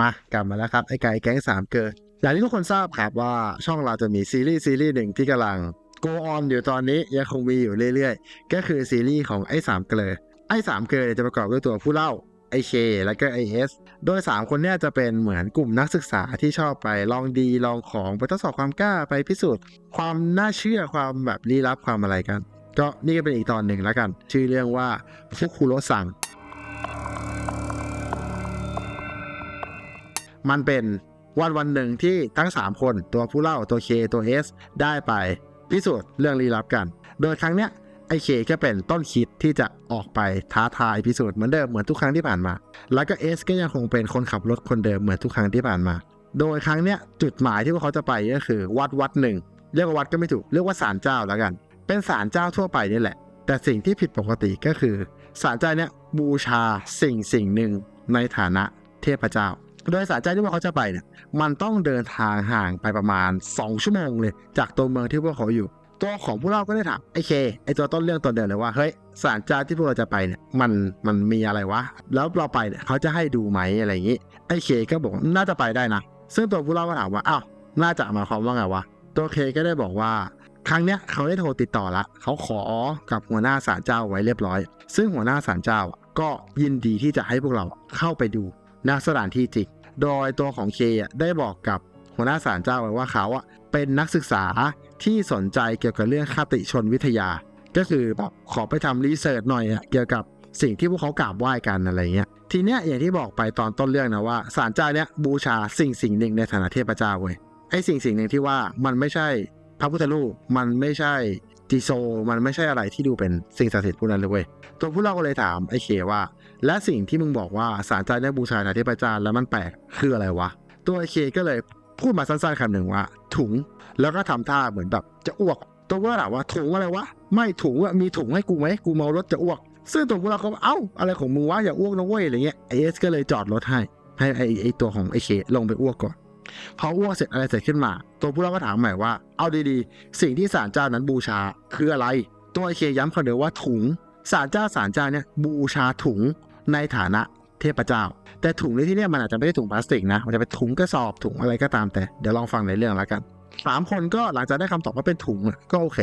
มากลับมาแล้วครับไอ้ไก่แก๊งสามเกิดอย่างที่ทุกคนทราบครับว่าช่องเราจะมีซีรีส์ซีรีส์หนึ่งที่กำลัง go on อยู่ตอนนี้ยังคงมีอยู่เรื่อยๆ ก็คือซีรีส์ของไอ้สามเกลอไอ้สามเกลอจะประกอบด้วยตัวผู้เล่าไอเคแล้วก็ไอเอสโดย 3 คนเนี่ยจะเป็นเหมือนกลุ่มนักศึกษาที่ชอบไปลองดีลองของไปทดสอบความกล้าไปพิสูจน์ ความน่าเชื่อความแบบลี้ลับความอะไรกัน ก็นี่ก็เป็นอีกตอนหนึ่งแล้วกัน ชื่อเรื่องว่าฟุคุโรซัง มันเป็นวันวันหนึ่งที่ทั้ง 3 คนตัวผู้เล่าตัว K ตัว S ได้ไปพิสูจน์เรื่องลี้ลับกัน โดยครั้งเนี้ยไอเคก็เป็นต้นคิดที่จะออกไปท้าทายพิสูจน์เหมือนเดิมเหมือนทุกครั้งที่ผ่านมา แล้วก็ S ก็ยังคงเป็นคนขับรถคนเดิมเหมือนทุกครั้งที่ผ่านมา โดยครั้งเนี้ยจุดหมายที่พวกเขาจะไปก็คือ วัดวัดหนึ่งเรียกว่าวัดก็ไม่ถูกเรียกว่าศาลเจ้าแล้วกัน เป็นศาลเจ้าทั่วไปนี่แหละ แต่สิ่งที่ผิดปกติก็คือศาลเจ้าเนี้ยบูชาสิ่งสิ่งหนึ่งในฐานะเทพเจ้า โดยศาลเจ้าที่พวกเขาจะไปเนี่ยมันต้องเดินทางห่างไปประมาณ 2 ชั่วโมงเลย จากตัวเมืองที่พวกเขาอยู่ ตัวของผู้เล่าก็ได้ถามไอ้เคไอ้ตัวต้นเรื่องตัวเดิมเลยว่าเฮ้ยศาลเจ้าที่พวกเราจะไปเนี่ยมันมันมีอะไรวะ แล้วเราไปเนี่ยเขาจะให้ดูไหมอะไรอย่างนี้ไอ้เคก็บอกน่าจะไปได้นะ ซึ่งตัวผู้เล่าก็ถามว่าอ้าวน่าจะมาความว่าไงวะตัวเคก็ได้บอกว่าครั้งเนี้ยเขาได้โทรติดต่อละ เขาขอกับหัวหน้าศาลเจ้าไว้เรียบร้อย ซึ่งหัวหน้าศาลเจ้าก็ยินดีที่จะให้พวกเราเข้าไปดูณสถานที่จริง โดยตัวของเคได้บอกกับหัวหน้าศาลเจ้าไว้ว่าเขาอะเป็นนักศึกษาที่สนใจเกี่ยวกับเรื่องคติชนวิทยา ก็คือแบบขอไปทำรีเสิร์ชหน่อยอะเกี่ยวกับสิ่งที่พวกเขากราบไหว้กันอะไรเงี้ย ทีเนี้ยอย่างที่บอกไปตอนต้นเรื่องนะว่าศาลเจ้าเนี้ยบูชาสิ่งสิ่งหนึ่งในฐานะเทพเจ้าเว้ยไอ้สิ่งสิ่งหนึ่งที่ว่ามันไม่ใช่พระพุทธรูปมันไม่ใช่จีโซ มันไม่ใช่อะไรที่ดูเป็นสิ่งศักดิ์สิทธิ์พวกนั้นเลยเว้ยตัวผู้เล่าก็เลยถามไอ้เคว่า และสิ่งที่มึงบอกว่าสารเจ้าเนี่ยบูชานเทพเจ้าแล้วมันแปลกคืออะไรวะ ตัวไอเคก็เลยพูดมาสั้นๆคำหนึ่งว่า ถุงแล้วก็ทำท่าเหมือนแบบจะอ้วก ตัวผู้เล่าถามว่าถุงอะไรวะ ไม่ถุงอะมีถุงให้กูไหมกูเมารถจะอ้วก ซึ่งตัวผู้เล่าก็บอกเอ้าอะไรของมึงวะอย่าอ้วกนะเว้ยอะไรเงี้ยไอเอสก็เลยจอดรถให้ให้ไอไอตัวของไอเคลงไปอ้วกก่อนพออ้วกเสร็จอะไรเสร็จขึ้นมา ตัวผู้เล่าก็ถามใหม่ว่า เอาดีๆ สิ่งที่ศาลเจ้านั้นบูชาคืออะไร ตัวไอเคย้ำคำเดิมว่าถุงศาลเจ้าศาลเจ้าเนี่ยบูชาถุง ในฐานะเทพเจ้า แต่ถุงในที่นี้มันอาจจะไม่ได้ถุงพลาสติกนะ มันจะเป็นถุงกระสอบถุงอะไรก็ตามแต่ เดี๋ยวลองฟังในเรื่องแล้วกันสามคนก็หลังจากได้คำตอบว่าเป็นถุงก็โอเค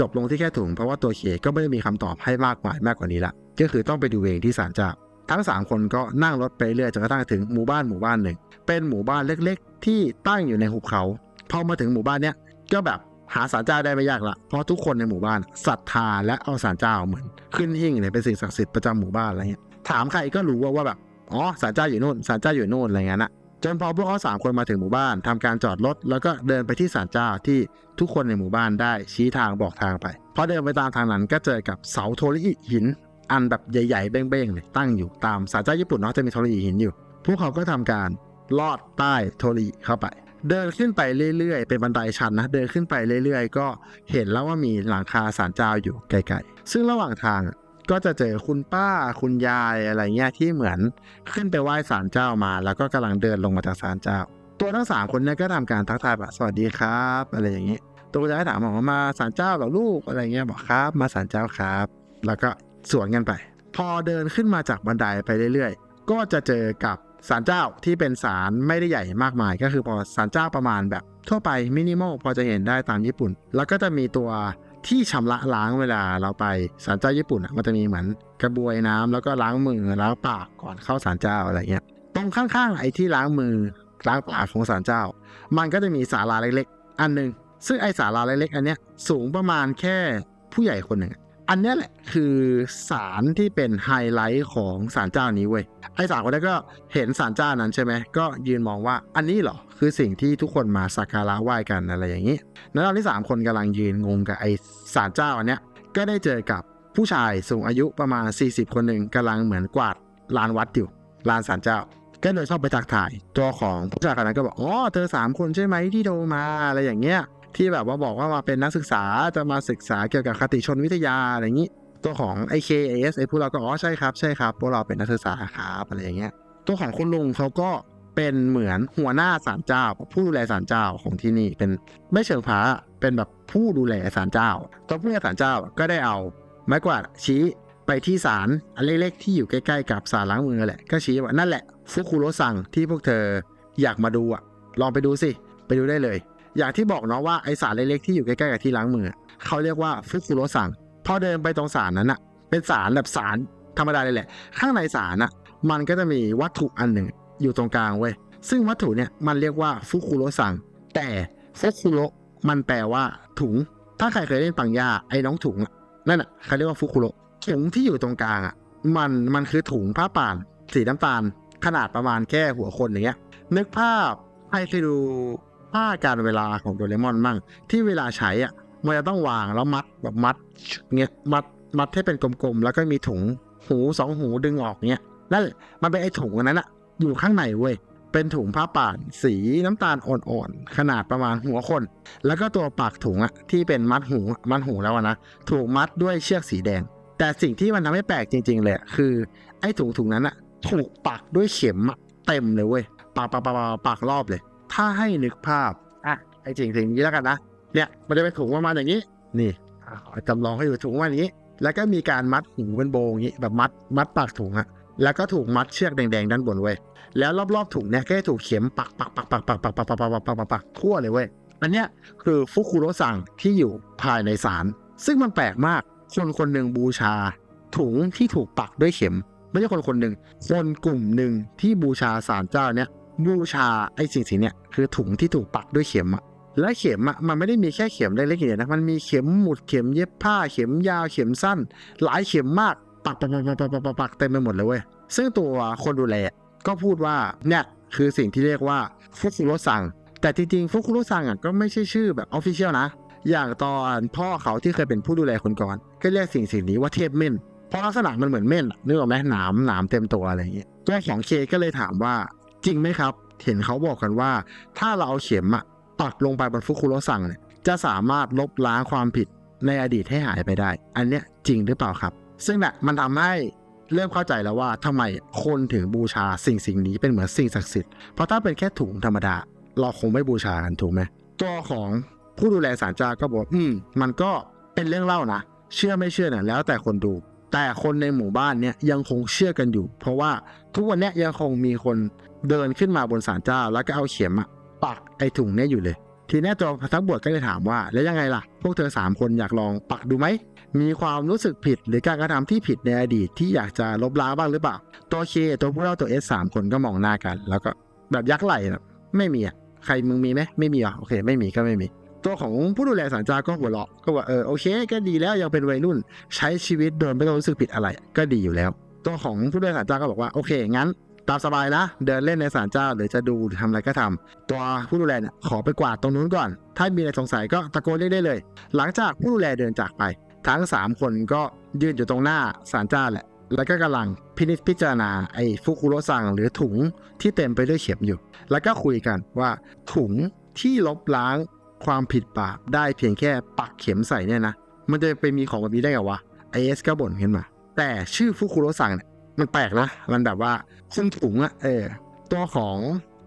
จบลงที่แค่ถุงเพราะว่าตัวเคก็ไม่ได้มีคำตอบให้มากมายมากกว่านี้ละก็คือต้องไปดูเองที่ศาลเจ้าทั้ง 3 คนก็นั่งรถไปเรื่อยจนกระทั่งถึงหมู่บ้านหมู่บ้านหนึ่ง เป็นหมู่บ้านเล็กๆ ที่ตั้งอยู่ในหุบเขาพอมาถึงหมู่บ้านเนี้ยก็แบบหาศาลเจ้าได้ไม่ยากละเพราะทุกคนในหมู่บ้านศรัทธาและเอาศาลเจ้าเหมือน ขึ้นหิ้งเนี่ยเป็นสิ่งศักดิ์สิทธิ์ประจำหมู่บ้านอะไรเงี้ย ถามใครก็รู้ว่าว่าแบบอ๋อศาลเจ้าอยู่นู่นศาลเจ้าอยู่นู่นอะไรเงี้ยนะจนพอพวกเขาสามคนมาถึงหมู่บ้านทำการจอดรถแล้วก็เดินไปที่ศาลเจ้าที่ทุกคนในหมู่บ้านได้ชี้ทางบอกทางไปพอเดินไปตามทางนั้นก็เจอกับเสาโทรอิหิน อันแบบใหญ่ๆเบ้งๆเลยตั้งอยู่ตามศาลเจ้าญี่ปุ่นเนาะจะมีโทรอิหินอยู่ พวกเขาก็ทำการลอดใต้โทริเข้าไป เดินขึ้นไปเรื่อยๆเป็นบันไดชันนะเดินขึ้นไปเรื่อยๆ ก็เห็นแล้วว่ามีหลังคาศาลเจ้าอยู่ไกลๆซึ่งระหว่างทาง ก็จะเจอคุณป้าคุณยายอะไรเงี้ยที่เหมือนขึ้นไปไหว้ศาลเจ้ามา แล้วก็กำลังเดินลงมาจากศาลเจ้า ตัวทั้งสามคนเนี่ยก็ทำการทักทายแบบสวัสดีครับ อะไรอย่างนี้ ตัวคุณยายถามบอกว่ามาศาลเจ้าเหรอลูกอะไรเงี้ยบอกครับ มาศาลเจ้าครับ แล้วก็สวนกันไป พอเดินขึ้นมาจากบันไดไปเรื่อยๆ ก็จะเจอกับศาลเจ้าที่เป็นศาลไม่ได้ใหญ่มากมาย ก็คือพอศาลเจ้าประมาณแบบทั่วไปมินิมอลพอจะเห็นได้ตามญี่ปุ่น แล้วก็จะมีตัว ที่ชำระล้างเวลาเราไปศาลเจ้าญี่ปุ่นอะมันจะมีเหมือนกระบวยน้ำแล้วก็ล้างมือล้างปากก่อนเข้าศาลเจ้าอะไรเงี้ยตรงข้างๆไอ้ที่ล้างมือล้างปากของศาลเจ้า มันก็จะมีศาลาเล็กๆ อันหนึ่งซึ่งไอ้ศาลาเล็กๆ อันเนี้ยสูงประมาณแค่ผู้ใหญ่คนหนึ่ง อันนี้แหละคือสารที่เป็นไฮไลท์ของศาลเจ้านี้เว้ยไอ้สามคนนั้นก็เห็นศาลเจ้านั้นใช่ไหมก็ยืนมองว่าอันนี้เหรอคือสิ่งที่ทุกคนมาสักการะไหว้กันอะไรอย่างนี้แล้วตอนที่สามคนกำลังยืนงงกับไอ้ศาลเจ้าอันเนี้ยก็ได้เจอกับผู้ชายสูงอายุประมาณ 40 คนหนึ่งกำลังเหมือนกวาดลานวัดอยู่ลานศาลเจ้าก็เลยชอบไปทักทาย ตัวของผู้ชายคนนั้นก็บอกอ๋อเธอสามคนใช่ไหมที่โทรมาอะไรอย่างเงี้ย ที่แบบว่าบอกว่ามาเป็นนักศึกษาจะมาศึกษาเกี่ยวกับคติชนวิทยาอะไรอย่างนี้ ตัวของไอเคเอสไอพวกเราก็อ๋อใช่ครับใช่ครับพวกเราเป็นนักศึกษาครับอะไรอย่างเงี้ยตัวของคุณลุงเขาก็เป็นเหมือนหัวหน้าศาลเจ้า ผู้ดูแลศาลเจ้าของที่นี่เป็นไม่เชิงพระเป็นแบบผู้ดูแลศาลเจ้าตัวผู้ดูแลศาลเจ้าก็ได้เอาไม้กวาดชี้ไปที่ศาลอันเล็กๆที่อยู่ใกล้ๆกับศาลล้างมือแหละก็ชี้ว่านั่นแหละฟุคุโรซังที่พวกเธออยากมาดูอะลองไปดูสิไปดูได้เลย อย่างที่บอกเนาะว่าไอสารเล็กๆที่อยู่ใกล้ๆกับที่ล้างมือเขาเรียกว่าฟุคุโรซังพอเดินไปตรงสารนั้นอะเป็นสารแบบสารธรรมดาเลยแหละ ข้างในสารอะมันก็จะมีวัตถุอันหนึ่งอยู่ตรงกลางเว้ยซึ่งวัตถุเนี่ยมันเรียกว่าฟุคุโรซังแต่ฟุคุโรมันแปลว่าถุง ถ้าใครเคยเล่นปังยาไอ้น้องถุงนั่นอะเขาเรียกว่าฟุคุโรถุงที่อยู่ตรงกลางอะมันมันคือถุงผ้าป่านสีน้ำตาล ขนาดประมาณแค่หัวคนอย่างเงี้ยนึกภาพใครเคยดู ผ้าการเวลาของโดเรมอนมั่ง ที่เวลาใช้อะมันจะต้องวางแล้วมัดแบบมัดเงี้ยมัดมัดให้เป็นกลมๆ แล้วก็มีถุงหูสองหูดึงออกเงี้ยนั่นแหละมันเป็นไอ้ถุงอันนั้นอะอยู่ข้างในเว้ยเป็นถุงผ้าป่านสีน้ำตาลอ่อนๆขนาดประมาณหัวคน แล้วก็ตัวปากถุงอะที่เป็นมัดหูมัดหูแล้วนะถูกมัดด้วยเชือกสีแดง แต่สิ่งที่มันทำให้แปลกจริง ๆ เลยคือ ไอ้ถุงถุงนั้นอะถูกปักด้วยเข็มเต็มเลยเว้ยปักปักปักปักรอบเลย ถ้าให้นึกภาพ อะ ไอ้จริงสิ่งนี้แล้วกันนะ เนี่ย มันจะเป็นถุงประมาณอย่างนี้ นี่อะขอจำลองให้ดูถุงประมาณอย่างนี้ แล้วก็มีการมัดหูเป็นโบอย่างนี้ แบบมัด มัดปากถุงอะแล้วก็ถูกมัดเชือกแดงๆด้านบนเว้ย แล้วรอบๆถุงเนี่ยก็จะถูกเข็มปักปักปักปักปักปักปักปักปักปักปักปักปักทั่วเลยเว้ย อันเนี้ยคือฟุคุโรซังที่อยู่ภายในศาล ซึ่งมันแปลกมาก คนคนหนึ่งบูชา ถุงที่ถูกปักด้วยเข็ม ไม่ใช่คนคนหนึ่ง คนกลุ่มหนึ่งที่บูชาศาลเจ้าเนี้ย บูชาไอ้สิ่งสิ่งเนี้ยคือถุงที่ถูกปักด้วยเข็มอะและเข็มอะมันไม่ได้มีแค่เข็มเล็กๆอย่างเดียวนะมันมีเข็มหมุดเข็มเย็บผ้าเข็มยาวเข็มสั้น หลายเข็มมากปักปักปักปักปักปักปักเต็มไปหมดเลยเว้ยซึ่งตัวคนดูแลก็พูดว่าเนี่ยคือสิ่งที่เรียกว่าฟุคุโรซัง แต่จริงๆฟุคุโรซังอะก็ไม่ใช่ชื่อแบบออฟฟิเชียลนะ อย่างตอนพ่อเขาที่เคยเป็นผู้ดูแลคนก่อนก็เรียกสิ่งสิ่งนี้ว่าเทพเม่นเพราะลักษณะมันเหมือนเม่นนึกออกไหมหนามหนามเต็มตัวอะไรอย่างเงี้ยตัวของเคก็เลยถามว่า จริงไหมครับ เห็นเขาบอกกันว่า ถ้าเราเอาเข็มอะปักลงไปบนฟุคุโรซังเนี่ยจะสามารถลบล้างความผิดในอดีตให้หายไปได้ อันเนี้ยจริงหรือเปล่าครับ ซึ่งน่ะมันทำให้เริ่มเข้าใจแล้วว่าทำไมคนถึงบูชาสิ่งสิ่งนี้เป็นเหมือนสิ่งศักดิ์สิทธิ์ เพราะถ้าเป็นแค่ถุงธรรมดา เราคงไม่บูชากันถูกไหมตัวของผู้ดูแลศาลเจ้าก็บอกอืมมันก็เป็นเรื่องเล่านะ เชื่อไม่เชื่อเนี่ยแล้วแต่คนดู แต่คนในหมู่บ้านเนี่ยยังคงเชื่อกันอยู่ เพราะว่า ทุกวันนี้ยังคงมีคนเดินขึ้นมาบนศาลเจ้า แล้วก็เอาเข็มอะปักไอถุงเนี่ยอยู่เลย ทีนี้ตัวทักบวชก็เลยถามว่า แล้วยังไงล่ะ พวกเธอสามคนอยากลองปักดูไหม มีความรู้สึกผิดหรือการกระทำที่ผิดในอดีตที่อยากจะลบล้างบ้างหรือเปล่า ตัวเคตัวผู้เล่าตัวเอสสามคนก็มองหน้ากัน แล้วก็แบบยักไหล่แบบไม่มีอะใครมึงมีไหมไม่มีอะโอเค ไม่มีก็ไม่มี ตัวของผู้ดูแลสารจาก็หัวเราะก็ว่าเออโอเค ก็ดีแล้วยังเป็นวัยรุ่น ใช้ชีวิตโดยไม่ต้องรู้สึกผิดอะไร ก็ดีอยู่แล้ว ตัวของผู้ดูแลสารจาก็บอกว่าโอเคงั้นตามสบายนะเดินเล่นในศาลเจ้าหรือจะดูหรือทำอะไรก็ทำตัวผู้ดูแลเนี่ยขอไปกวาดตรงนู้นก่อน ถ้ามีอะไรสงสัยก็ตะโกนเรียกได้เลย หลังจากผู้ดูแลเดินจากไป ทั้ง 3 คนก็ยืนอยู่ตรงหน้าศาลเจ้าแหละ แล้วก็กำลังพินิจพิจารณาไอ้ฟุคุโรซังหรือถุงที่เต็มไปด้วยเข็มอยู่ แล้วก็คุยกันว่าถุงที่ลบล้างความผิดบาปได้เพียงแค่ปักเข็มใส่เนี่ยนะมันจะไปมีของแบบนี้ได้ไงวะไอเอสก็บ่นขึ้นมา แต่ชื่อฟุคุโรซังเนี่ยมันแปลกนะ มันแบบว่าซึ่งถุงอะเออ ตัวของ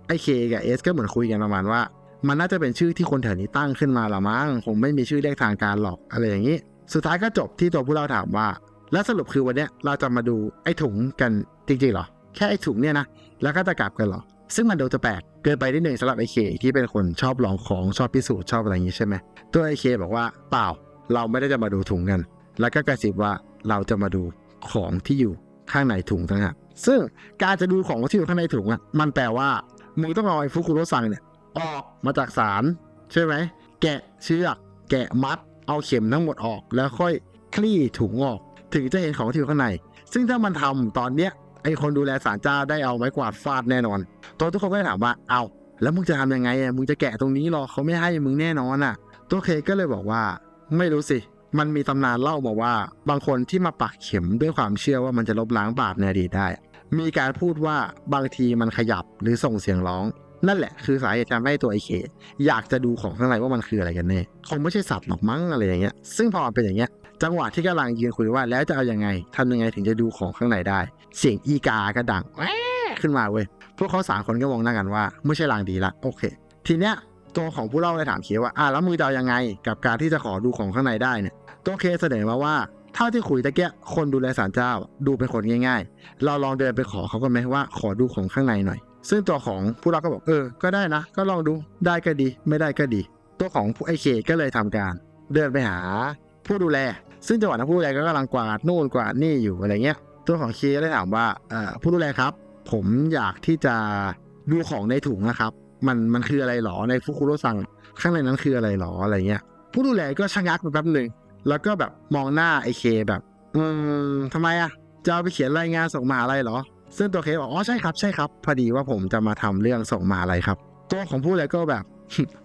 ไอเคกับเอสก็เหมือนคุยกันประมาณว่า มันน่าจะเป็นชื่อที่คนแถวนี้ตั้งขึ้นมาละมั้งคงไม่มีชื่อเรียกทางการหรอกอะไรอย่างนี้ สุดท้ายก็จบที่ตัวผู้เล่าถามว่า แล้วสรุปคือวันเนี้ยเราจะมาดูไอถุงกันจริงๆเหรอ แค่ไอถุงเนี่ยนะ แล้วก็จะกลับกันเหรอ ซึ่งมันดูจะแปลกเกินไปนิดหนึ่งสำหรับไอเคที่เป็นคนชอบลองของชอบพิสูจน์ชอบอะไรอย่างนี้ใช่ไหมตัวไอเคบอกว่าเปล่า เราไม่ได้จะมาดูถุงกัน แล้วก็กระซิบว่าเราจะมาดูของที่อยู่ข้างในถุงต่างหากซึ่งการจะดูของที่อยู่ข้างในถุงอะมันแปลว่ามึงต้องเอาไอ้ฟุคุโรซังเนี่ยออกมาจากสารใช่ไหมแกะเชือก แกะมัด เอาเข็มทั้งหมดออก แล้วค่อยคลี่ถุงออก ถึงจะเห็นของที่อยู่ข้างใน ซึ่งถ้ามันทำตอนเนี้ยไอคนดูแลศาลเจ้าได้เอาไม้กวาดฟาดแน่นอนตัวทุกคนก็ถามว่าเอาแล้วมึงจะทำยังไงอะมึงจะแกะตรงนี้หรอเขาไม่ให้มึงแน่นอนอะ ตัวเคก็เลยบอกว่า ไม่รู้สิ มันมีตำนานเล่ามาว่า บางคนที่มาปักเข็มด้วยความเชื่อว่ามันจะลบล้างบาปในอดีตได้ มีการพูดว่าบางทีมันขยับหรือส่งเสียงร้อง นั่นแหละคือสาเหตุทำให้ตัวไอเคอยากจะดูของข้างในว่ามันคืออะไรกันแน่คงไม่ใช่สัตว์หรอกมั้งอะไรอย่างเงี้ย ซึ่งพอเป็นอย่างเงี้ยจังหวะที่กำลังยืนคุยว่าแล้วจะเอายังไงทำยังไงถึงจะดูของข้างในได้ เสียงอีกาก็ดังขึ้นมาเว้ยพวกเขาสามคนก็มองหน้ากันว่า ไม่ใช่ลางดีละโอเค ทีเนี้ย ตัวของผู้เล่าเลยถามเคว่าอะแล้วมึงจะเอายังไง กับการที่จะขอดูของข้างในได้เนี่ยตัวเคเสนอมาว่าเท่าที่คุยตะเกียคนดูแลศาลเจ้า ดูเป็นคนง่าย ๆ เราลองเดินไปขอเขากันไหมว่าขอดูของข้างในหน่อย ซึ่งตัวของผู้รับก็บอกเออ ก็ได้นะ ก็ลองดูได้ก็ดี ไม่ได้ก็ดี ตัวของผู้ไอเคก็เลยทำการ เดินไปหา ผู้ดูแล ซึ่งจังหวะนั้นผู้ดูแลก็กำลังกวาดนู่นกวาดนี่อยู่อะไรเงี้ย ตัวของเคเลยถามว่าผู้ดูแลครับ ผมอยากที่จะดูของในถุงนะครับ มันมันคืออะไรหรอในฟุคุโรซังข้างในนั้นคืออะไรหรออะไรเงี้ย ผู้ดูแลก็ชะงักไปแป๊บหนึ่งแล้วก็แบบมองหน้าไอเคแบบ อืมทำไมอะจะเอาไปเขียนรายงานส่งมาอะไรเหรอ ซึ่งตัวเคบอกอ๋อใช่ครับใช่ครับพอดีว่าผมจะมาทำเรื่องส่งมาอะไรครับตัวของผู้ดูแลก็แบบ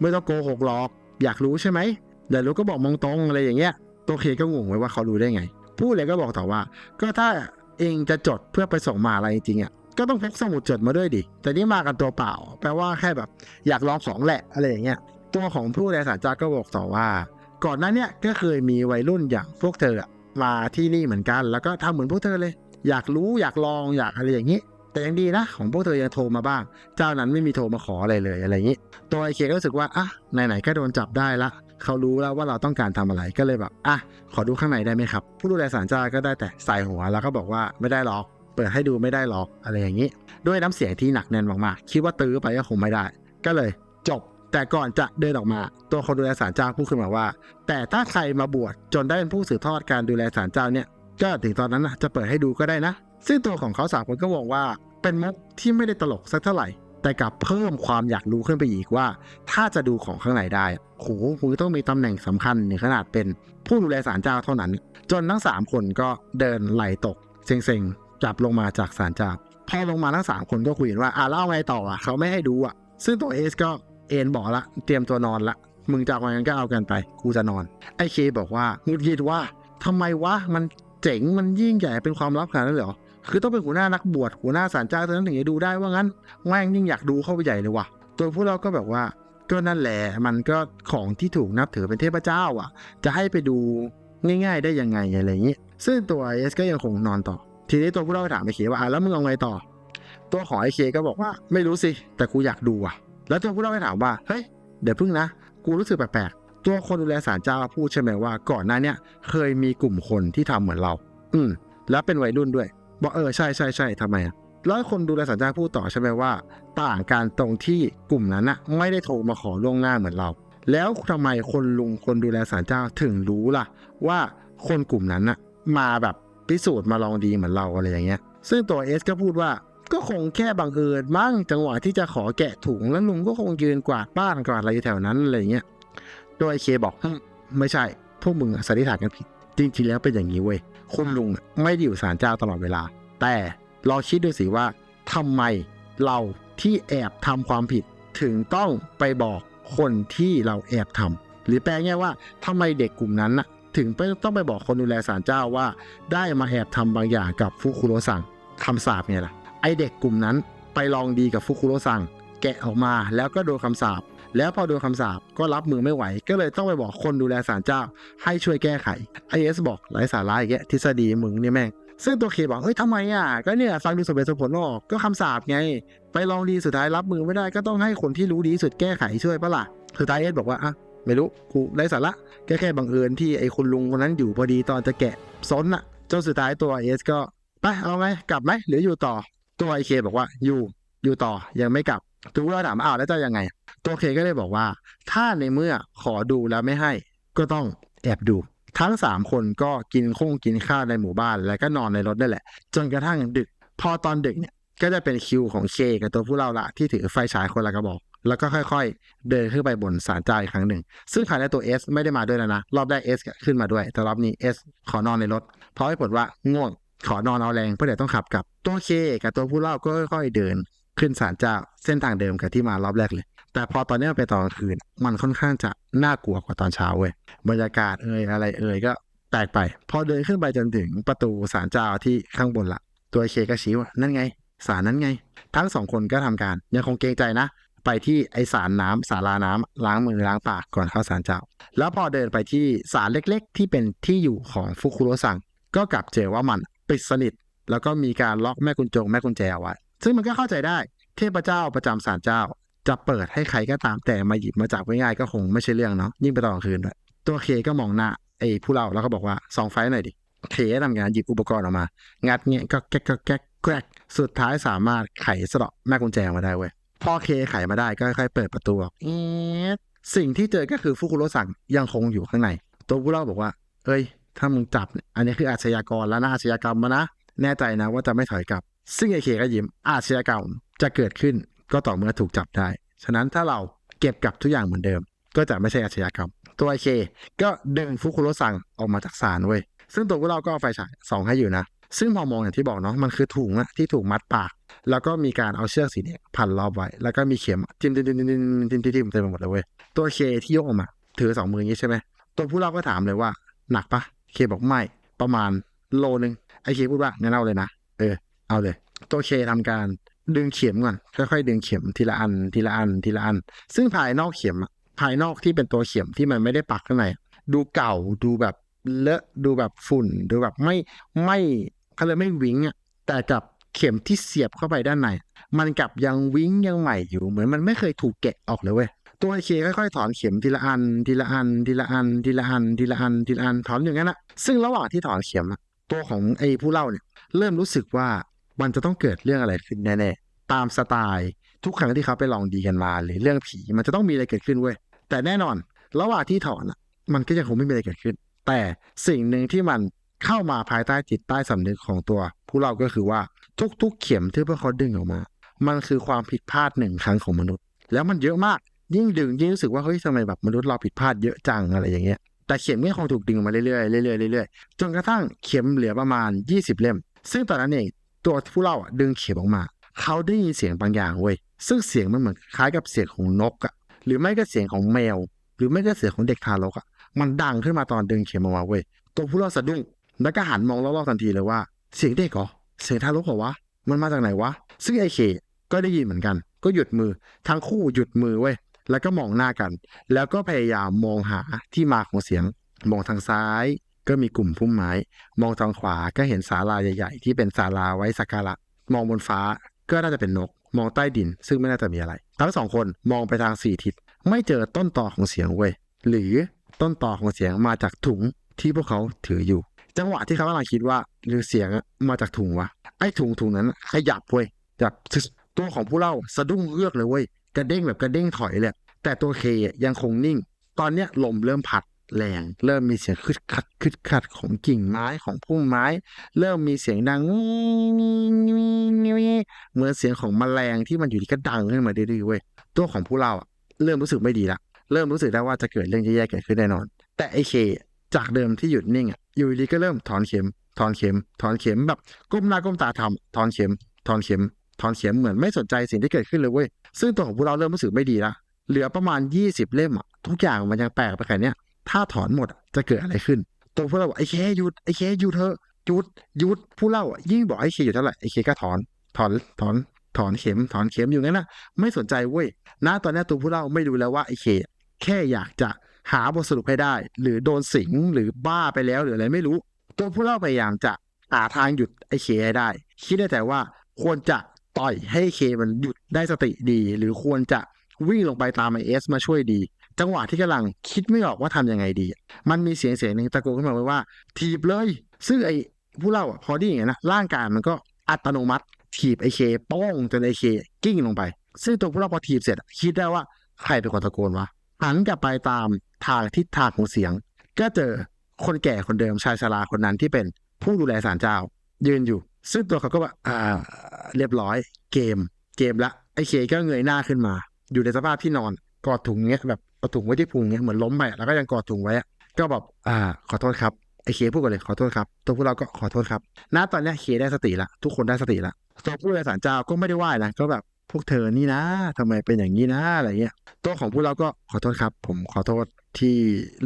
ไม่ต้องโกหกหรอก อยากรู้ใช่ไหมเดี๋ยวรู้ก็บอกมองตรงอะไรอย่างเงี้ย ตัวเคก็งงไว้ว่าเขารู้ได้ไง ผู้ดูแลก็บอกต่อว่า ก็ถ้าเองจะจดเพื่อไปส่งมาอะไรจริงอะ ก็ต้องพกสมุดจดมาด้วยดิ แต่นี่มากันตัวเปล่า แปลว่าแค่แบบอยากลองของแหละ อะไรอย่างเงี้ย ตัวของผู้ดูแลสารจ้าก็บอกต่อว่า ก่อนหน้าเนี้ยก็เคยมีวัยรุ่นอย่างพวกเธอมาที่นี่เหมือนกัน แล้วก็ทำเหมือนพวกเธอเลย อยากรู้อยากลองอยากอะไรอย่างนี้ แต่ยังดีนะ ของพวกเธอยังโทรมาบ้าง เจ้านั้นไม่มีโทรมาขออะไรเลยอะไรอย่างนี้ ตัวไอเคก็รู้สึกว่าอะไหนๆก็โดนจับได้ละเขารู้แล้วว่าเราต้องการทำอะไรก็เลยแบบอะขอดูข้างในได้ไหมครับ ผู้ดูแลสารจ้าก็ได้แต่ใส่หัวแล้วก็บอกว่าไม่ได้หรอก เปิดให้ดูไม่ได้หรอกอะไรอย่างนี้ ด้วยน้ำเสียงที่หนักแน่นมากๆคิดว่าตื้อไปก็คงไม่ได้ ก็เลยจบ แต่ก่อนจะเดินออกมา ตัวคนดูแลศาลเจ้าพูดขึ้นมาว่า แต่ถ้าใครมาบวชจนได้เป็นผู้สืบทอดการดูแลศาลเจ้าเนี่ย ก็ถึงตอนนั้นนะจะเปิดให้ดูก็ได้นะ ซึ่งตัวของเขาสามคนก็บอกว่าเป็นมุกที่ไม่ได้ตลกสักเท่าไหร่ แต่กลับเพิ่มความอยากรู้ขึ้นไปอีกว่า ถ้าจะดูของข้างในได้โหคุณต้องมีตำแหน่งสำคัญในขนาดเป็นผู้ดูแลศาลเจ้าเท่านั้น จนทั้งสามคนก็เดินไหลตกเซ็งๆ จับลงมาจากศาลเจ้าพอลงมาทั้งสามคนก็คุยกันว่าอะเล่าไงต่ออะเขาไม่ให้ดูอะ ซึ่งตัวเอสก็เอ็นบอกละเตรียมตัวนอนละมึงจะเอาไงกันก็เอากันไปกูจะนอนไอเคบอกว่าหงุดหงิดว่าทำไมวะมันเจ๋งมันยิ่งใหญ่เป็นความลับขนาดนั้นเลยเหรอคือต้องเป็นหัวหน้านักบวชหัวหน้าศาลเจ้าเท่านั้นถึงจะดูได้ว่างั้นแม่งยิ่งอยากดูเข้าไปใหญ่เลยว่ะตัวพวกเราก็แบบว่าก็นั่นแหละมันก็ของที่ถูกนับถือเป็นเทพเจ้าอะ จะให้ไปดูง่าย ๆ ได้ยังไงอะไรอย่างนี้ซึ่งตัวเอสก็ยังคงนอนต่อ ทีนี้ตัวพวกเราก็ถามไอเคว่าอะแล้วมึงเอาไงต่อ ตัวของไอเคก็บอกว่าไม่รู้สิ แต่กูอยากดูอะ แล้วตัวพวกเราก็ถามว่าเฮ้ยเดี๋ยวพึ่งนะ กูรู้สึกแปลกๆตัวคนดูแลศาลเจ้าพูดใช่ไหมว่าก่อนหน้าเนี้ยเคยมีกลุ่มคนที่ทำเหมือนเรา อืมแล้วเป็นวัยรุ่นด้วย บอกเออใช่ใช่ใช่ทำไมอะแล้วคนดูแลศาลเจ้าพูดต่อใช่ไหมว่า ต่างการตรงที่กลุ่มนั้นน่ะไม่ได้โทรมาขอล่วงหน้าเหมือนเรา แล้วทำไมคนลุงคนดูแลศาลเจ้าถึงรู้ล่ะ ว่าคนกลุ่มนั้นน่ะมาแบบ พิสูจน์มาลองดีเหมือนเราอะไรอย่างเงี้ย ซึ่งตัวเอสก็พูดว่าก็คงแค่บังเอิญมั้งจังหวะที่จะขอแกะถุงแล้วลุงก็คงยืนกวาดบ้านกวาดอะไรอยู่แถวนั้นอะไรเงี้ย โดยเคบอกไม่ใช่ พวกมึงสันนิษฐานกันผิด จริงๆแล้วเป็นอย่างนี้เว้ย คุณลุงไม่ได้อยู่ศาลเจ้าตลอดเวลา แต่ลองคิดดูสิว่าทำไมเราที่แอบทำความผิด ถึงต้องไปบอกคนที่เราแอบทำหรือแปลง่ายว่าทำไมเด็กกลุ่มนั้นน่ะ ถึงไปต้องไปบอกคนดูแลศาลเจ้าว่า ได้มาแอบทำบางอย่างกับฟุคุโรซังคำสาปไงล่ะ ไอเด็กกลุ่มนั้นไปลองดีกับฟุคุโรซังแกะออกมาแล้วก็โดนคำสาปแล้วพอโดนคำสาปก็รับมือไม่ไหว ก็เลยต้องไปบอกคนดูแลศาลเจ้า ให้ช่วยแก้ไขไอเอสบอกไร้สาระอีกแกทฤษฎีมึงเนี่ยแม่งซึ่งตัวเคบอกเฮ้ยทำไมอะ ก็เนี่ยฟังดูสมเหตุสมผลออกก็คำสาปไง ไปลองดีสุดท้ายรับมือไม่ได้ก็ต้องให้คนที่รู้ดีสุดแก้ไขช่วยปะล่ะสุดท้ายเอสบอกว่าอะ ไม่รู้กูไร้สาระแค่แค่บังเอิญที่ไอ้คุณลุงคนนั้นอยู่พอดีตอนจะแกะซนอะจนสุดท้ายตัวเอสก็ไปเอาไหมกลับไหมหรืออยู่ต่อตัวไอเคบอกว่าอยู่อยู่ต่อยังไม่กลับตัวเราถามอ้าวแล้วจะยังไง ตัวเคก็เลยบอกว่า ถ้าในเมื่อขอดูแล้วไม่ให้ ก็ต้องแอบดูทั้ง 3 คนก็กินคงกินข้าวในหมู่บ้าน แล้วก็นอนในรถได้แหละ จนกระทั่งดึก พอตอนดึกเนี่ย ก็จะเป็นคิวของเคกับตัวผู้เล่าละที่ถือไฟฉายคนละกระบอก แล้วก็ค่อยๆ เดินขึ้นไปบนศาลเจ้าอีกครั้งหนึ่ง ซึ่งคราวนี้ตัว S ไม่ได้มาด้วยแล้วนะ รอบแรก S ขึ้นมาด้วย แต่รอบนี้ S ขอนอนในรถ เพราะให้ผลว่าง่วงขอนอนเอาแรงเพราะเดี๋ยวต้องขับกลับ ตัวเคกับตัวผู้เล่าก็ค่อยๆเดินขึ้นศาลเจ้าเส้นทางเดิมกับที่มารอบแรกเลย แต่พอตอนนี้มันเป็นตอนกลางคืน มันค่อนข้างจะน่ากลัวกว่าตอนเช้าเว้ย บรรยากาศเอ่ยอะไรเอ่ยก็แปลกไป พอเดินขึ้นไปจนถึงประตูศาลเจ้าที่ข้างบนละ ตัวเคก็ชี้ว่านั่นไงศาลนั้นไง ทั้งสองคนก็ทำการยังคงเกรงใจนะ ไปที่ไอสารน้ำศาลาน้ำล้างมือล้างปากก่อนเข้าศาลเจ้า แล้วพอเดินไปที่ศาลเล็กๆ ที่เป็นที่อยู่ของฟุคุโรซัง ก็กลับเจอว่ามันปิดสนิท แล้วก็มีการล็อกแม่กุญจงแม่กุญแจเอาไว้ ซึ่งมันก็เข้าใจได้ เทพเจ้าประจำศาลเจ้า จะเปิดให้ใครก็ตามแต่มาหยิบมาจับง่ายๆก็คงไม่ใช่เรื่องเนาะยิ่งไปตอนกลางคืนด้วยตัวเคก็มองหน้าไอ้ผู้เล่าแล้วก็บอกว่าส่องไฟหน่อยดิเคทำงานหยิบอุปกรณ์ออกมา งัดเงี้ยก็แก๊กก็แก๊กแกรกสุดท้ายสามารถไขสะเดาะแม่กุญแจมาได้เว้ย พอเคไขมาได้ก็ค่อยๆเปิดประตูออกเอ๊ะสิ่งที่เจอก็คือฟุกุโรสังยังคงอยู่ข้างใน ตัวผู้เล่าบอกว่า เอ้ย ถ้ามึงจับเนี่ยอันนี้คืออาชญากรแล้วนะอาชญากรรมมานะ แน่ใจนะว่าจะไม่ถอยกลับ ซึ่งไอเคก็ยิ้ม อาชญากรรมจะเกิดขึ้นก็ต่อเมื่อถูกจับได้ ฉะนั้นถ้าเราเก็บกลับทุกอย่างเหมือนเดิม ก็จะไม่ใช่อาชญากรรม ตัวไอเคก็ดึงฟุกุโรสังออกมาจากศาลเว้ย ซึ่งตัวพวกเราก็เอาไฟฉายส่องให้อยู่นะ ซึ่งมอมองอย่างที่บอกเนาะมันคือถุงอะที่ถูกมัดปาก แล้วก็มีการเอาเชือกสีแดงพันรอบไว้ แล้วก็มีเข็มจิ้มจิ้มจิ้มจิ้มจิ้มจิ้มเต็มไปหมดเลยเว้ยตัวเคที่ยกออกมา ถือสองมืออย่างนี้ใช่ไหมตัวผู้เล่าก็ถามเลยว่า หนักปะเคบอกไม่ประมาณโลนึงไอเคพูดว่างั้นเอาเลยนะเออเอาเลย ตัวเคทำการดึงเข็มก่อนค่อยๆดึงเข็มทีละอันทีละอันทีละอัน ซึ่งภายนอกเข็มอะภายนอกที่เป็นตัวเข็มที่มันไม่ได้ปักข้างในดูเก่าดูแบบเลอะดูแบบฝุ่นดูแบบไม่ไม่ เขาเลยไม่วิ้งอะแต่กับเข็มที่เสียบเข้าไปด้านใน มันกลับยังวิ้งยังใหม่อยู่เหมือนมันไม่เคยถูกแกะออกเลยเว้ยตัวไอเคค่อยๆถอนเข็มทีละอันทีละอันทีละอันทีละอันทีละอันทีละอันถอนอย่างนั้นอะซึ่งระหว่างที่ถอนเข็มอะตัวของไอ้ผู้เล่าเนี่ยเริ่มรู้สึกว่ามันจะต้องเกิดเรื่องอะไรขึ้นแน่ๆตามสไตล์ทุกครั้งที่เขาไปลองดีกันมาหรือเรื่องผีมันจะต้องมีอะไรเกิดขึ้นเว้ยแต่แน่นอน ระหว่างที่ถอนอะมันก็ยังคงไม่มีอะไรเกิดขึ้น แต่สิ่งหนึ่งที่มัน เข้ามาภายใต้จิตใต้สำนึกของตัว ผู้เล่าก็คือว่าทุกๆ เข็มที่พวกเขาดึงออกมา มันคือความผิดพลาดหนึ่งครั้งของมนุษย์ แล้วมันเยอะมากยิ่งดึงยิ่งรู้สึกว่าเฮ้ยทำไมแบบมนุษย์เราผิดพลาดเยอะจังอะไรอย่างเงี้ยแต่เข็มก็คงถูกดึงออกมาเรื่อยๆเรื่อยๆเรื่อยๆจนกระทั่งเข็มเหลือประมาณ 20 เล่ม ซึ่งตอนนั้นเองตัวผู้เล่าอะดึงเข็มออกมา เขาได้ยินเสียงบางอย่างเว้ยซึ่งเสียงมันเหมือนคล้ายกับเสียงของนกอะหรือไม่ก็เสียงของแมว หรือไม่ก็เสียงของเด็กทารกอะมันดังขึ้นมาตอนดึงเข็มออกมาเว้ยตัวผู้เล่าสะดุ้ง แล้วก็หันมองรอบๆทันทีเลยว่า เสียงเด็กเหรอ เสียงทารกเหรอวะ มันมาจากไหนวะ ซึ่งไอเคก็ได้ยินเหมือนกัน ก็หยุดมือ ทั้งคู่หยุดมือเว้ย แล้วก็มองหน้ากัน แล้วก็พยายามมองหาที่มาของเสียง มองทางซ้าย ก็มีกลุ่มพุ่มไม้ มองทางขวา ก็เห็นศาลาใหญ่ๆ ที่เป็นศาลาไว้สักการะ มองบนฟ้า ก็น่าจะเป็นนก มองใต้ดิน ซึ่งไม่น่าจะมีอะไร ทั้งสองคนมองไปทางสี่ทิศ ไม่เจอต้นต่อของเสียงเว้ย หรือต้นต่อของเสียงมาจากถุงที่พวกเขาถืออยู่ จังหวะที่เขากำลังคิดว่าหรือเสียงมาจากถุงวะไอ้ถุงถุงนั้นขยับเว้ยแบบตัวของผู้เล่าสะดุ้งเอือกเลยเว้ยกระเด้งแบบกระเด้งถอยเลยแต่ตัวเคยังคงนิ่ง ตอนเนี้ยลมเริ่มพัดแรงเริ่มมีเสียงคึดคัดคึดคัดของกิ่งไม้ของพุ่มไม้ เริ่มมีเสียงดังเหมือนเสียงของแมลงที่มันอยู่ที่กระดังขึ้นมาดื้อๆเว้ยตัวของผู้เล่าเริ่มรู้สึกไม่ดีละเริ่มรู้สึกได้ว่าจะเกิดเรื่องแย่ๆเกิดขึ้นแน่นอน แต่ไอเค จากเดิมที่หยุดนิ่งอะอยู่ดีก็เริ่มถอนเข็ม ถอนเข็ม ถอนเข็มแบบก้มหน้าก้มตาทำถอนเข็ม ถอนเข็ม ถอนเข็มเหมือนไม่สนใจสิ่งที่เกิดขึ้นเลยเว้ยซึ่งตัวของพวกเราเริ่มรู้สึกไม่ดีละเหลือประมาณ 20 เล่มอะทุกอย่างมันยังแปลกไปแค่เนี้ยถ้าถอนหมดจะเกิดอะไรขึ้น ตัวพวกเราบอกไอ้เคหยุดไอ้เคหยุดเถอะหยุดหยุดผู้เล่าอะยิ่งบอกไอ้เคหยุดเท่าไหร่ไอ้เคก็ถอน ถอนถอนถอนเข็มถอนเข็มอยู่งั้นนะไม่สนใจเว้ยณตอนนี้ตัวผู้เล่าไม่รู้แล้วว่าไอ้เคแค่อยากจะ หาบทสรุปให้ได้ หรือโดนสิงหรือบ้าไปแล้วหรืออะไรไม่รู้ตัวผู้เล่าพยายามจะหาทางหยุดไอ้เคให้ได้ คิดได้แต่ว่าควรจะต่อยให้เคมันหยุดได้สติดี หรือควรจะวิ่งลงไปตามไอเอสมาช่วยดี จังหวะที่กำลังคิดไม่ออกว่าทำยังไงดี มันมีเสียงเสียงหนึ่งตะโกนขึ้นมาว่า ถีบเลย ซึ่งไอผู้เล่าอะพอได้อย่างนั้นนะร่างกายมันก็อัตโนมัติถีบไอเคป้องจนไอเคกิ้งลงไป ซึ่งตัวผู้เล่าพอถีบเสร็จคิดได้ว่าใครเป็นคนตะโกนวะ หันกลับไปตามทางทิศทางของเสียง ก็เจอคนแก่คนเดิมชายชราคนนั้นที่เป็นผู้ดูแลศาลเจ้า ยืนอยู่ ซึ่งตัวเขาก็ว่าอ่าเรียบร้อย เกม เกมละไอเคก็เงยหน้าขึ้นมา อยู่ในสภาพที่นอนกอดถุงเงี้ยแบบเอาถุงไว้ที่พุงเงี้ยเหมือนล้มไปแล้วก็ยังกอดถุงไว้ก็แบบอ่า ขอโทษครับไอเคพูดก่อนเลยขอโทษครับ ตัวพวกเราก็ขอโทษครับ ณ ตอนเนี้ยเคได้สติละ ทุกคนได้สติละตัวผู้โดยสารเจ้าก็ไม่ได้ว่านะ ก็แบบ พวกเธอนี่นะทำไมเป็นอย่างนี้นะอะไรเงี้ยตัวของพวกเราก็ขอโทษครับ ผมขอโทษที่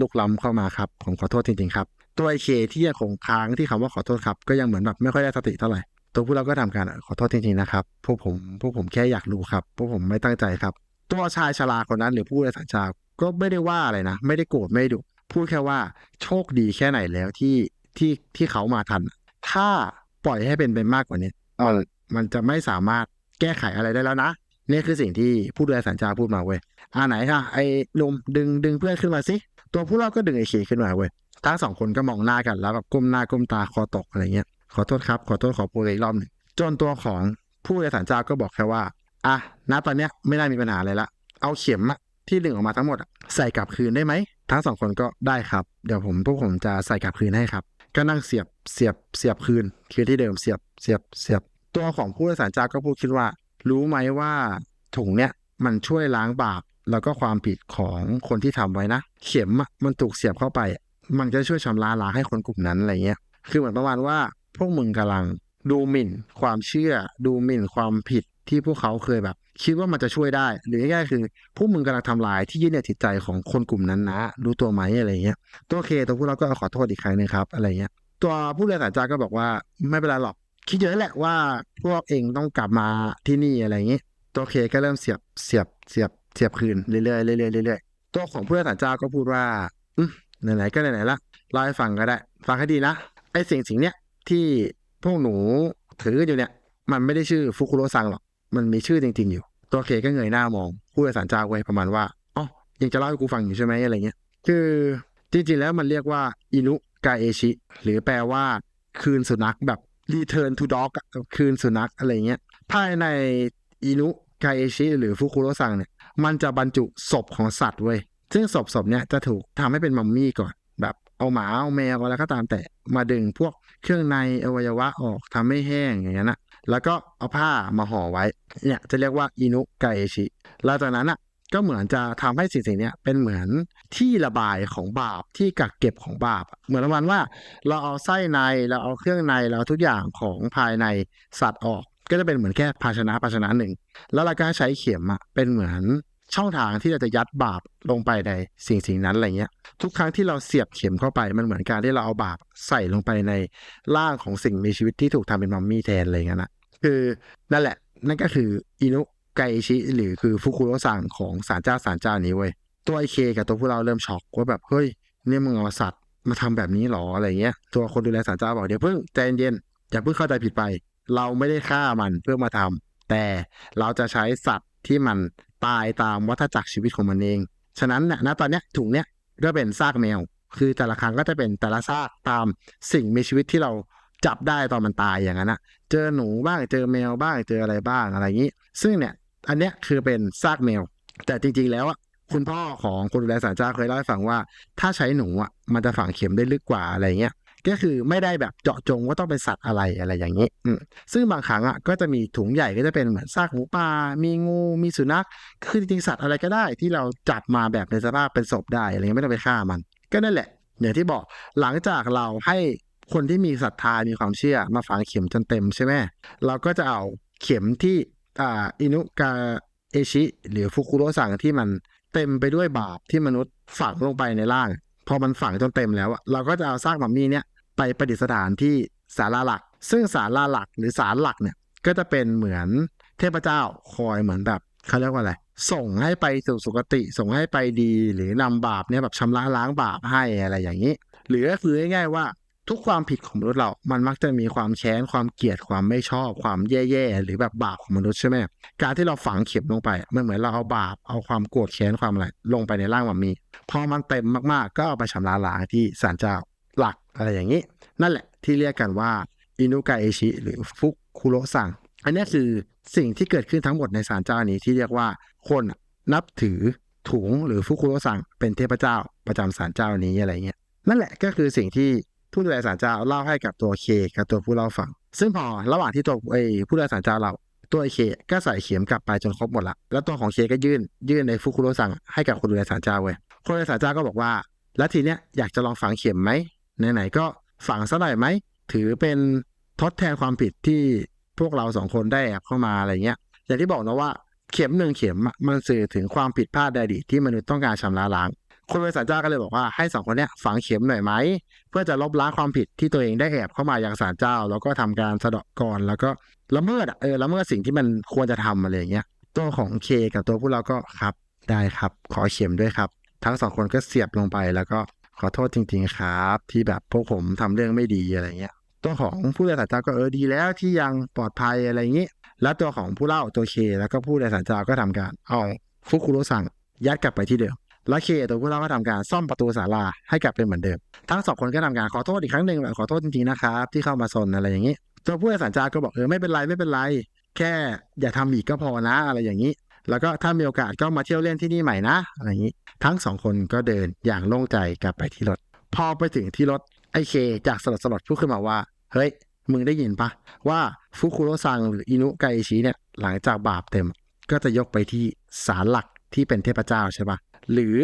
ลุกล้ำเข้ามาครับ ผมขอโทษจริงๆครับ ตัวไอเคที่ยังคงค้างที่คำว่าขอโทษครับ ก็ยังเหมือนแบบไม่ค่อยได้สติเท่าไหร่ตัวพวกเราก็ทำการขอโทษจริงๆนะครับพวกผมพวกผมแค่อยากรู้ครับพวกผมไม่ตั้งใจครับ ตัวชายชราคนนั้นหรือผู้โดยสารชาวก็ไม่ได้ว่าอะไรนะ ไม่ได้โกรธไม่ด้ดุพูดแค่ว่าโชคดีแค่ไหนแล้วที่ที่ที่เขามาทัน ถ้าปล่อยให้เป็นไปมากกว่านี้เออมันจะไม่สามารถ แก้ไขอะไรได้แล้วนะนี่คือสิ่งที่ผู้โดยสารชาพูดมาเว้ยอ่าไหนค่ะไอ้หนุ่มดึงดึงเพื่อนขึ้นมาสิตัวผู้เล่าก็ดึงไอ้เคขึ้นมาเว้ยทั้งสองคนก็มองหน้ากันแล้วแบบก้มหน้าก้มตาคอตกอะไรเงี้ยขอโทษครับ ขอโทษขอโพยอีกรอบหนึ่งจนตัวของผู้โดยสารเจ้าก็บอกแค่ว่า อะณตอนเนี้ยไม่น่ามีปัญหาอะไรละ เอาเข็มอะที่ดึงออกมาทั้งหมดใส่กลับคืนได้ไหม ทั้งสองคนก็ได้ครับ เดี๋ยวผมพวกผมจะใส่กลับคืนให้ครับ ก็นั่งเสียบเสียบเสียบคืน คือที่เดิมเสียบเสียบเสียบ ตัวของผู้โดยสารเจ้าก็พูดคิดว่า รู้ไหมว่าถุงเนี้ยมันช่วยล้างบาปแล้วก็ความผิดของคนที่ทำไว้นะ เข็มอะมันถูกเสียบเข้าไป มันจะช่วยชำระล้างให้คนกลุ่มนั้นอะไรเงี้ย คือเหมือนประมาณว่า พวกมึงกำลังดูหมิ่น ความเชื่อ ดูหมิ่นความผิดที่พวกเขาเคยแบบ คิดว่ามันจะช่วยได้ หรือง่ายๆคือ พวกมึงกำลังทำลายที่ยึดเหนี่ยวจิตใจของคนกลุ่มนั้นนะ รู้ตัวไหมอะไรเงี้ย ตัวเคตัวพวกเราก็ขอโทษอีกครั้งหนึงครับอะไรเงี้ย ตัวผู้เรียนสารจาก็บอกว่าไม่เป็นไรหรอก คิดเยอะแหละว่าพวกเองต้องกลับมาที่นี่อะไรเงี้ยตัวเคก็เริ่มเสียบเสียบเสียบเสียบคืนเรื่อยๆเรื่อยๆเรื่อยๆตัวของผู้เรียนสารจาก็พูดว่าอืมไหนๆก็ไหนๆละเล่าให้ฟังก็ได้ ฟังให้ดีนะไอ้สิ่งสิ่งเนี้ยที่พวกหนูถืออยู่เนี่ย มันไม่ได้ชื่อฟุคุโรซังหรอกมันมีชื่อจริง ๆอยู่ ตัวเคก็เงยหน้ามองผู้โดยสารจาไว้ประมาณว่าอ๋อยังจะเล่าให้กูฟังอยู่ใช่ไหมอะไรเงี้ยคือจริงๆแล้วมันเรียกว่าอินุกาเอชิ หรือแปลว่าคืนสุนัขแบบ return to dog อะคืนสุนัขอะไรเงี้ย ภายในอินุไกเอชิหรือฟุคุโรซังเนี่ย มันจะบรรจุศพของสัตว์เว้ย ซึ่งศพศพเนี่ยจะถูกทำให้เป็นมัมมี่ก่อน แบบเอาหมาเอาแมวอะไรก็ตามแต่มาดึงพวกเครื่องในอวัยวะออกทำให้แห้งอย่างนั้นนะแล้วก็เอาผ้ามาห่อไว้ เนี่ยจะเรียกว่าอินุไกเอชิ แล้วจากนั้นอะ ก็เหมือนจะทำให้สิ่งสิ่งนี้เป็นเหมือนที่ระบายของบาปที่กักเก็บของบาป เหมือนประมาณว่า เราเอาไส้ในเราเอาเครื่องในเราทุกอย่างของภายในสัตว์ออก ก็จะเป็นเหมือนแค่ภาชนะภาชนะหนึ่ง แล้วเราก็ใช้เข็มอะเป็นเหมือนช่องทางที่เราจะยัดบาปลงไปในสิ่งสิ่งนั้นอะไรเงี้ย ทุกครั้งที่เราเสียบเข็มเข้าไปมันเหมือนการที่เราเอาบาปใส่ลงไปในร่างของสิ่งมีชีวิตที่ถูกทำเป็นมัมมี่แทนอะไรเงี้ยนะคือนั่นแหละนั่นก็คืออินุ ไกชิ หรือคือฟุคุโรซังของศาลเจ้าศาลเจ้านี้เว้ยตัวไอเคกับตัวพวกเราเริ่มช็อกว่าแบบเฮ้ยเนี่ยมึงเอาสัตว์มาทำแบบนี้หรออะไรเงี้ยตัวคนดูแลศาลเจ้าบอกเดี๋ยวเพิ่งใจเย็นๆอย่าเพิ่งเข้าใจผิดไป เราไม่ได้ฆ่ามันเพื่อมาทำแต่เราจะใช้สัตว์ที่มันตายตามวัฏจักรชีวิตของมันเอง ฉะนั้นเนี่ยณตอนเนี้ยถุงเนี้ยก็เป็นซากแมว คือแต่ละครั้งก็จะเป็นแต่ละซากตามสิ่งมีชีวิตที่เราจับได้ตอนมันตายอย่างนั้นอะเจอหนูบ้างเจอแมวบ้างเจออะไรบ้างอะไรอย่างนี้ ซึ่งเนี่ย อันเนี้ยคือเป็นซากแมว แต่จริง ๆ แล้วอะคุณพ่อของคนดูแลสารเจ้าเคยเล่าให้ฟังว่า ถ้าใช้หนูอะมันจะฝังเข็มได้ลึกกว่าอะไรเงี้ยก็คือไม่ได้แบบเจาะจงว่าต้องเป็นสัตว์อะไรอะไรอย่างนี้ซึ่งบางครั้งอะก็จะมีถุงใหญ่ก็จะเป็นเหมือนซากหมูป่า มีงูมีสุนัข คือจริงๆสัตว์อะไรก็ได้ที่เราจับมาแบบในสภาพเป็นศพได้อะไรเงี้ยไม่ต้องไปฆ่ามัน ก็นั่นแหละ อย่างที่บอกหลังจากเราให้คนที่มีศรัทธามีความเชื่อมาฝังเข็มจนเต็มใช่ไหมเราก็จะเอาเข็มที่ อ่าอินุกาเอชิ หรือฟุคุโรซังที่มันเต็มไปด้วยบาปที่มนุษย์ฝังลงไปในร่าง พอมันฝังจนเต็มแล้วเราก็จะเอาซากมัมมี่เนี่ยไปประดิษฐานที่ศาลาหลัก ซึ่งศาลาหลักหรือศาลหลักเนี่ยก็จะเป็นเหมือนเทพเจ้าคอยเหมือนแบบเขาเรียกว่าอะไรส่งให้ไปสู่สุคติ ส่งให้ไปดีหรือนำบาปเนี่ยแบบชำระล้างบาปให้อะไรอย่างนี้ หรือก็คือง่ายๆว่า ทุกความผิดของมนุษย์เรา มันมักจะมีความแค้น ความเกลียด ความไม่ชอบ ความแย่ๆ หรือแบบบาปของมนุษย์ใช่ไหม การที่เราฝังเข็มลงไป มันเหมือนเราเอาบาป เอาความโกรธแค้น ความอะไร ลงไปในร่างมันมี พอมันเต็มมากๆ ก็เอาไปชำระล้างที่ศาลเจ้าหลักอะไรอย่างนี้ นั่นแหละที่เรียกกันว่าอินุกาเอชิหรือฟุกคุโรซัง อันนี้คือสิ่งที่เกิดขึ้นทั้งหมดในศาลเจ้านี้ที่เรียกว่าคนนับถือถุงหรือฟุคุโรซังเป็นเทพเจ้าประจำศาลเจ้านี้อะไรเงี้ยนั่นแหละก็คือสิ่งที่ ผู้ดูแลศาลเจ้าเล่าให้กับตัวเคกับตัวผู้เล่าฟัง ซึ่งพอระหว่างที่ตัวไอ้ผู้ดูแลศาลเจ้าเราตัวไอเคก็ใส่เข็มกลับไปจนครบหมดละ แล้วตัวของเคก็ยื่น ยื่นในฟุคุโรซังให้กับคนดูแลศาลเจ้าเว้ย คนดูแลศาลเจ้าก็บอกว่า แล้วทีเนี้ยอยากจะลองฝังเข็มไหมไหนๆก็ฝังซะหน่อยไหม ถือเป็นทดแทนความผิดที่พวกเราสองคนได้แอบเข้ามาอะไรเงี้ย อย่างที่บอกนะว่าเข็มหนึ่งเข็มมันสื่อถึงความผิดพลาดใดดีที่มนุษย์ต้องการชำระล้าง คนบริษัทเจ้าก็เลยบอกว่าให้สองคนเนี้ยฝังเข็มหน่อยไหมเพื่อจะลบล้างความผิดที่ตัวเองได้แอบเข้ามาอยังศาลเจ้า แล้วก็ทำการสะเดาะกรแล้วก็ละเมิดเออละเมิดสิ่งที่มันควรจะทำอะไรอย่างเงี้ยตัวของเคกับตัวพวกเราก็ครับได้ครับ ขอเข็มด้วยครับ ทั้งสองคนก็เสียบลงไปแล้วก็ขอโทษจริง ๆ ครับ ที่แบบพวกผมทำเรื่องไม่ดีอะไรเงี้ยตัวของผู้โดยสารเจ้าก็เออดีแล้วที่ยังปลอดภัยอะไรอย่างนี้แล้วตัวของผู้เล่าตัวเค แล้วก็ผู้โดยสารเจ้าก็ทำการเอาฟุคุโรซังยัดกลับไปที่เดิม และเคตัวผู้เล่าก็ทำการซ่อมประตูศาลาให้กลับเป็นเหมือนเดิม ทั้งสองคนก็ทำการขอโทษอีกครั้งหนึ่งแบบขอโทษจริงๆนะครับที่เข้ามาซนอะไรอย่างนี้ตัวผู้ให้สัญชาก็บอกเออไม่เป็นไรไม่เป็นไร แค่อย่าทำอีกก็พอนะอะไรอย่างนี้ แล้วก็ถ้ามีโอกาสก็มาเที่ยวเล่นที่นี่ใหม่นะอะไรอย่างนี้ ทั้งสองคนก็เดินอย่างโล่งใจกลับไปที่รถ พอไปถึงที่รถไอเค จากสลดสลดพูดขึ้นมาว่า เฮ้ย มึงได้ยินปะว่าฟุคุโรซังหรืออินุไกอิชิเนี่ยหลังจากบาปเต็ม ก็จะยกไปที่ศาลหลักที่เป็นเทพเจ้าใช่ปะ หรือ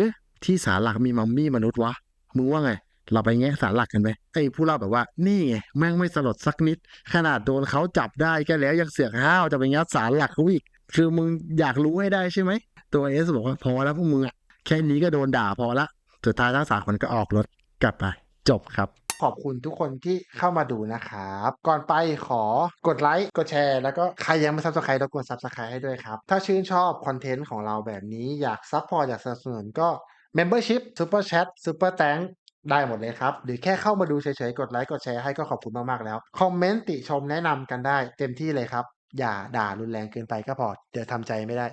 ที่สารหลักมีมัมมี่มนุษย์วะมึงว่าไง เราไปแง่สารหลักกันไหมไอ้ผู้เล่าแบบว่านี่ไงแม่งไม่สลดสักนิด ขนาดโดนเขาจับได้ก็แล้วยังเสือกห้าวจะไปแง่สารหลักเขาอีกคือมึงอยากรู้ให้ได้ใช่ไหมตัวเอสบอกว่าพอแล้วพวกมึงอะแค่นี้ก็โดนด่าพอละสุดท้ายทั้งสามคนก็ออกรถกลับไปจบครับ ขอบคุณทุกคนที่เข้ามาดูนะครับ ก่อนไปขอกดไลค์กดแชร์แล้วก็ใครยังไม่ซับสไครต์รบกวนซับสไครต์ให้ด้วยครับ ถ้าชื่นชอบคอนเทนต์ของเราแบบนี้อยากซัพพอร์ตอยากสนับสนุนก็ Membership Super Chat Super Thank ได้หมดเลยครับ หรือแค่เข้ามาดูเฉยๆ กดไลค์ กดแชร์ให้ก็ขอบคุณมากๆแล้ว คอมเมนต์ติชมแนะนำกันได้เต็มที่เลยครับ อย่าด่ารุนแรงเกินไปก็พอ เดี๋ยวทำใจไม่ได้